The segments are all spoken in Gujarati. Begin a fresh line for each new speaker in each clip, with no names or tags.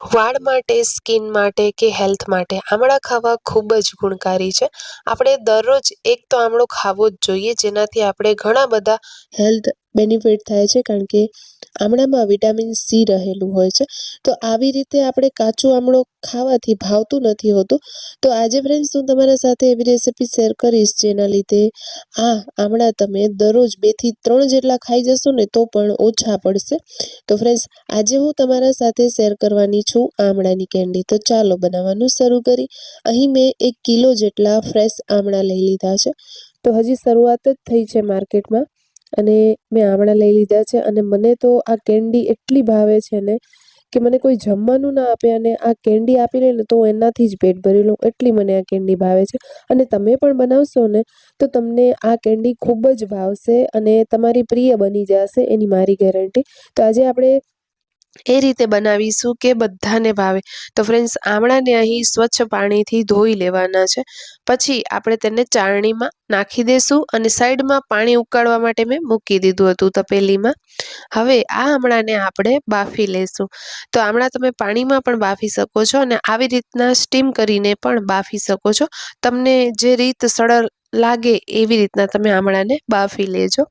વાળ માટે, સ્કિન માટે કે હેલ્થ માટે આમળા ખાવા ખૂબ જ ગુણકારી છે. આપણે દરરોજ એક તો આમળો ખાવો જ જોઈએ, જેનાથી આપણે ઘણા બધા હેલ્થ બેનિફિટ થાય છે, કારણ કે આમળામાં વિટામિન સી રહેલું હોય છે. તો આવી રીતે આપણે કાચો આમળો ખાવાથી ભાવતું નથી હોતું. તો આજે ફ્રેન્ડ્સ હું તમારા સાથે એવી રેસિપી શેર કરીશ જેના લીધે આ આમળા તમે દરરોજ બેથી ત્રણ જેટલા ખાઈ જશો ને તો પણ ઓછા પડશે. તો ફ્રેન્ડ્સ આજે હું તમારા સાથે શેર કરવાની છું આમળાની કેન્ડી તો ચાલો બનાવવાનું શરૂ કરી. અહીં મેં એક કિલો જેટલા ફ્રેશ આમળા લઈ લીધા છે. તો હજી શરૂઆત જ થઈ છે માર્કેટમાં અને મેં આમળા લઈ લીધા છે અને મને તો આ કેન્ડી એટલી ભાવે છે ને કે મને કોઈ જમવાનું ના આપે અને આ કેન્ડી આપી લે ને તો એનાથી જ પેટ ભરી લઉં, એટલી મને આ કેન્ડી ભાવે છે. અને તમે પણ બનાવશો ને તો તમને આ કેન્ડી ખૂબ જ ભાવશે અને તમારી પ્રિય બની જશે એની મારી ગેરંટી. તો આજે આપણે એ રીતે બનાવીશું કે બધાને ભાવે. તો ફ્રેન્ડ્સ આમળાને અહીં સ્વચ્છ પાણીથી ધોઈ લેવાના છે. પછી આપણે તેને ચાળણીમાં નાખી દઈશું અને સાઈડમાં પાણી ઉકાળવા માટે મેં મૂકી દીધું હતું તપેલીમાં. હવે આ આમળાને આપણે બાફી લઈશું તો આમળા તમે પાણીમાં પણ બાફી શકો છો અને આવી રીતના સ્ટીમ કરીને પણ બાફી શકો છો. તમને જે રીત સરળ લાગે એવી રીતના તમે આમળાને બાફી લેજો.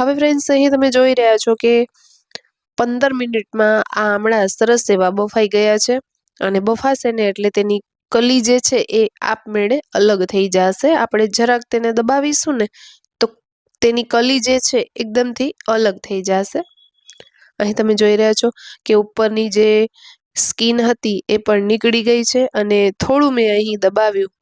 હવે ફ્રેન્ડ્સ અહીં તમે જોઈ રહ્યા છો કે પંદર મિનિટમાં આ આમળા સરસ એવા બફાઈ ગયા છે અને બફાશે ને એટલે તેની કલી જે છે એ આપમેળે અલગ થઈ જશે. આપણે જરાક તેને દબાવીશું ને તો તેની કલી જે છે એકદમથી અલગ થઈ જશે. અહીં તમે જોઈ રહ્યા છો કે ઉપરની જે સ્કીન હતી એ પણ નીકળી ગઈ છે અને થોડું મેં અહીં દબાવ્યું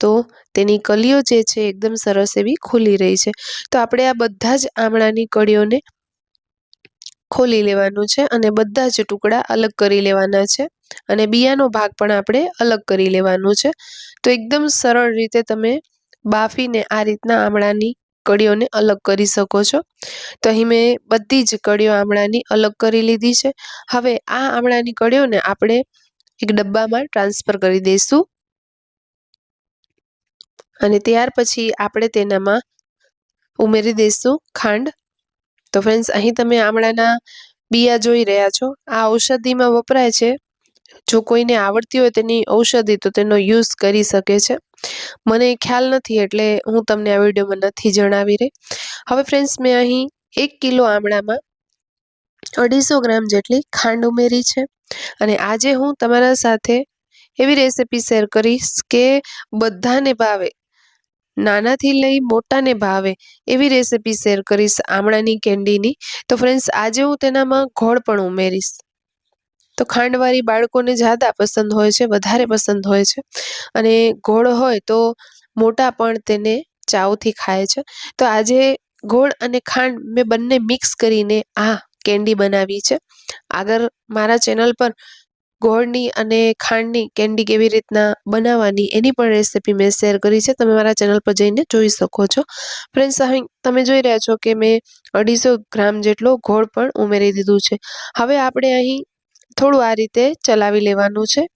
તો તેની કલીઓ જે છે એકદમ સરસ એવી ખુલી રહી છે. તો આપણે આ બધા જ આમળાની કળીઓને ખોલી લેવાનું છે અને બધા જ ટુકડા અલગ કરી લેવાના છે અને બિયાનો ભાગ પણ આપણે અલગ કરી લેવાનું છે. તો એકદમ સરળ રીતે તમે બાફીને આ રીતના આમળાની કળીઓને અલગ કરી શકો છો. તો અહીં મેં બધી જ કળીઓ આમળાની અલગ કરી લીધી છે. હવે આ આમળાની કળીઓને આપણે એક ડબ્બામાં ટ્રાન્સફર કરી દઈશું. અને ત્યાર પછી આપણે તેનામાં ઉમેરી દઈશું ખાંડ. તો ફ્રેન્ડ્સ અહીં તમે આમળાના બિયા જોઈ રહ્યા છો. આ ઔષધિમાં વપરાય છે. જો કોઈને આવડતી હોય તેની ઔષધિ, તો તેનો યુઝ કરી શકે છે. મને ખ્યાલ નથી, એટલે હું તમને આ વિડીયોમાં નથી જણાવી રહી. હવે ફ્રેન્ડ્સ મેં અહીં એક કિલો આમળામાં અઢીસો ગ્રામ જેટલી ખાંડ ઉમેરી છે. અને આજે હું તમારા સાથે એવી રેસિપી શેર કરીશ કે બધાને ભાવે. નાનાથી લઈ મોટાને ભાવે એવી રેસિપી શેર કરીશ આમળાની કેન્ડીની તો ફ્રેન્ડ્સ આજે હું તેનામાં ઘોળ પણ ઉમેરીશ. તો ખાંડવાળી બાળકોને જ્યાદા પસંદ હોય છે, વધારે પસંદ હોય છે. અને ગોળ હોય તો મોટા પણ તેને ચાવથી ખાય છે. તો આજે ગોળ અને ખાંડ મેં બંને મિક્સ કરીને આ કેન્ડી બનાવી છે. આગળ મારા ચેનલ પર ગોળની અને ખાંડની કેન્ડી કેવી રીતના બનાવવાની એની પણ રેસિપી મેં શેર કરી છે. તમે મારા ચેનલ પર જઈને જોઈ શકો છો. ફ્રેન્ડ્સ હવે તમે જોઈ રહ્યા છો કે મેં અઢીસો ગ્રામ જેટલો ગોળ પણ ઉમેરી દીધું છે. હવે આપણે અહીં થોડું આ રીતે ચલાવી લેવાનું છે.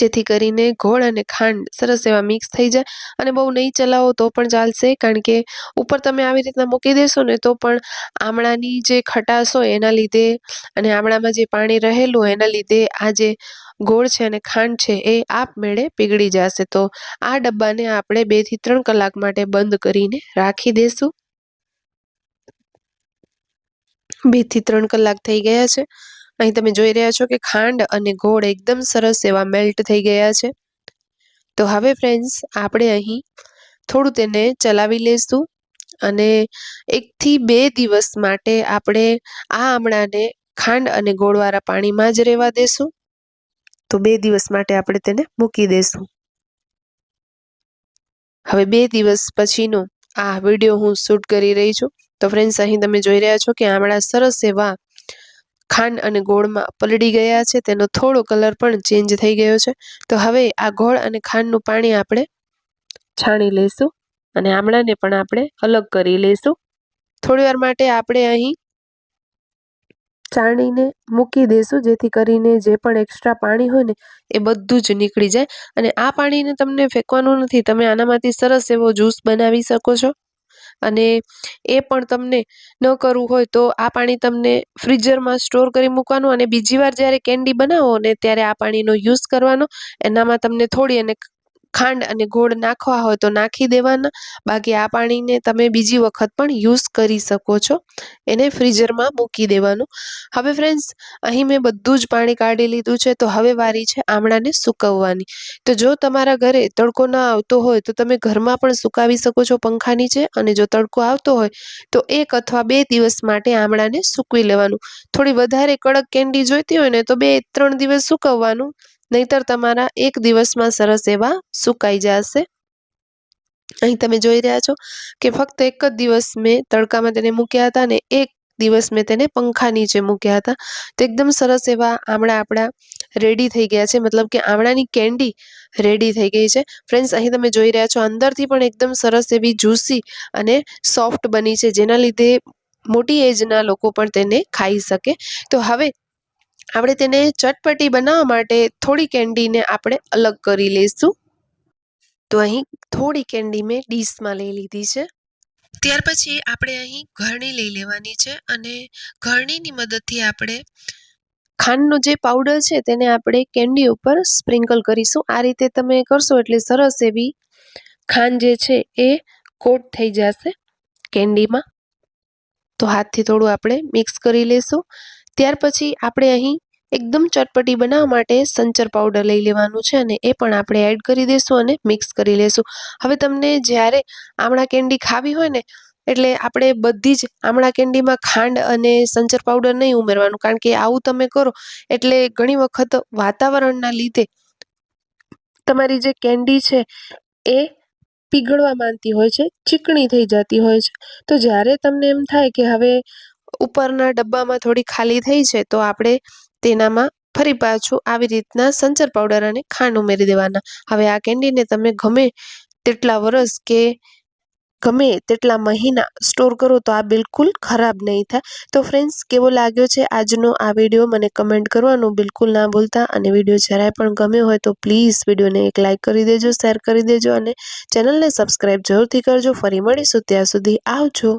જેથી કરીને ગોળ અને ખાંડ સરસ એવા મિક્સ થઈ જાય અને બહુ નહીં ચલાવો તો પણ ચાલશે, કારણ કે ઉપર તમે આવી રીતના મૂકી દેશો ને તો પણ આમળાની જે ખટાશ હોય એના લીધે અને આમળામાં જે પાણી રહેલું એના લીધે આ જે ગોળ છે અને ખાંડ છે એ આપમેળે પીગળી જશે. તો આ ડબ્બાને આપણે બેથી ત્રણ કલાક માટે બંધ કરીને રાખી દેશું. બેથી ત્રણ કલાક થઈ ગયા છે. અહીં તમે જોઈ રહ્યા છો કે ખાંડ અને ગોળ એકદમ સરસ એવા મેલ્ટ થઈ ગયા છે. તો હવે ફ્રેન્ડ્સ આપણે અહીં થોડું તેને ચલાવી લઈશું અને એકથી બે દિવસ માટે આપણે આ આમળાને ખાંડ અને ગોળવાળા પાણીમાં જ રહેવા દેશું. તો બે દિવસ માટે આપણે તેને મૂકી દઈશું હવે બે દિવસ પછીનો આ વીડિયો હું શૂટ કરી રહી છું. તો ફ્રેન્ડ્સ અહીં તમે જોઈ રહ્યા છો કે આમળા સરસ એવા ખાંડ અને ગોળમાં પલળી ગયા છે, તેનો થોડો કલર પણ ચેન્જ થઈ ગયો છે. તો હવે આ ગોળ અને ખાંડનું પાણી આપણે છાણી લઈશું અને આમળાને પણ આપણે અલગ કરી લઈશું. થોડી વાર માટે આપણે અહીં ચાણીને મૂકી દઈશું, જેથી કરીને જે પણ એક્સ્ટ્રા પાણી હોય ને, એ બધું જ નીકળી જાય. અને આ પાણીને તમને ફેંકવાનું નથી, તમે આનામાંથી સરસ એવો જ્યુસ બનાવી શકો છો. અને એ પણ તમને ન કરવું હોય તો આ પાણી તમને ફ્રીઝરમાં સ્ટોર કરી મૂકવાનું અને બીજી વાર જ્યારે કેન્ડી બનાવો ને ત્યારે આ પાણીનો યુઝ કરવાનો. એનામાં તમને થોડી અને ખાંડ અને ગોળ નાખવા હોય તો નાખી દેવાના. બાકી આ પાણીને તમે બીજી વખત પણ યુઝ કરી શકો છો. એને ફ્રીઝરમાં મૂકી દેવાનું. હવે ફ્રેન્ડ્સ અહીં મેં બધું જ પાણી કાઢી લીધું છે, તો હવે વારી છે આમળાને સૂકવવાની. તો જો તમારા ઘરે તડકો ના આવતો હોય, તો તમે ઘરમાં પણ સુકાવી શકો છો પંખા નીચે, અને જો તડકો આવતો હોય, તો એક અથવા બે દિવસ માટે આમળાને સૂકવી લેવાનું. થોડી વધારે કડક કેન્ડી જોઈતી હોય ને, તો બે, ત્રણ દિવસ સૂકવવાનું. નહીતર તમારા એક દિવસમાં સરસ એવા સુકાઈ જશે. અહીં તમે જોઈ રહ્યા છો કે ફક્ત એક જ દિવસ મેં તડકામાં તેને મૂક્યા હતા ને એક દિવસ મેં તેને પંખા નીચે મૂક્યા હતા. તો એકદમ સરસ એવા આમળા આપણા રેડી થઈ ગયા છે. મતલબ કે આમળાની કેન્ડી રેડી થઈ ગઈ છે. ફ્રેન્ડ્સ અહીં તમે જોઈ રહ્યા છો અંદરથી પણ એકદમ સરસ એવી જ્યુસી અને સોફ્ટ બની છે. જેના લીધે મોટી એજના લોકો પણ તેને ખાઈ શકે. તો હવે આપણે તેને ચટપટી બનાવવા માટે થોડી કેન્ડીને આપણે અલગ કરી લઈશું. તો અહીં થોડી કેન્ડી મેં ડીશમાં લઈ લીધી છે. ત્યાર પછી આપણે અહીં ઘરણી લઈ લેવાની છે અને ઘરણીની મદદથી આપણે ખાંડનો જે પાવડર છે તેને આપણે કેન્ડી ઉપર સ્પ્રિંકલ કરીશું. આ રીતે તમે કરશો એટલે સરસ એવી ખાંડ જે છે એ કોટ થઈ જશે કેન્ડીમાં તો હાથથી થોડું આપણે મિક્સ કરી લઈશું. ત્યાર પછી આપણે અહીં એકદમ ચટપટી બનાવવા માટે સંચર પાવડર લઈ લેવાનું છે અને એ પણ આપણે એડ કરી દઈશું અને મિક્સ કરી લઈશું હવે તમને જ્યારે આમળા કેન્ડી ખાવી હોય ને, એટલે આપણે બધી જ આમળા કેન્ડીમાં ખાંડ અને સંચર પાવડર નહીં ઉમેરવાનું, કારણ કે આવું તમે કરો, એટલે ઘણી વખત વાતાવરણના લીધે તમારી જે કેન્ડી છે એ પીગળવા માંગતી હોય છે, ચીકણી થઈ જતી હોય છે. તો જ્યારે તમને એમ થાય કે હવે ઉપરના ડબ્બામાં થોડી ખાલી થઈ છે, તો આપણે તેનામાં ફરી પાછું આવી રીતના સંચર પાવડર અને ખાંડ ઉમેરી દેવાના. હવે આ કેન્ડીને તમે ગમે તેટલા વરસ કે ગમે તેટલા મહિના સ્ટોર કરો તો આ બિલકુલ ખરાબ નહીં થાય. તો ફ્રેન્ડ્સ કેવો લાગ્યો છે આજનો આ વીડિયો મને કમેન્ટ કરવાનું બિલકુલ ના ભૂલતા. અને વીડિયો જરાય પણ ગમ્યો હોય તો પ્લીઝ વિડીયોને એક લાઇક કરી દેજો શેર કરી દેજો અને ચેનલને સબસ્ક્રાઈબ જરૂરથી કરજો. ફરી મળીશું ત્યાં સુધી. આવજો.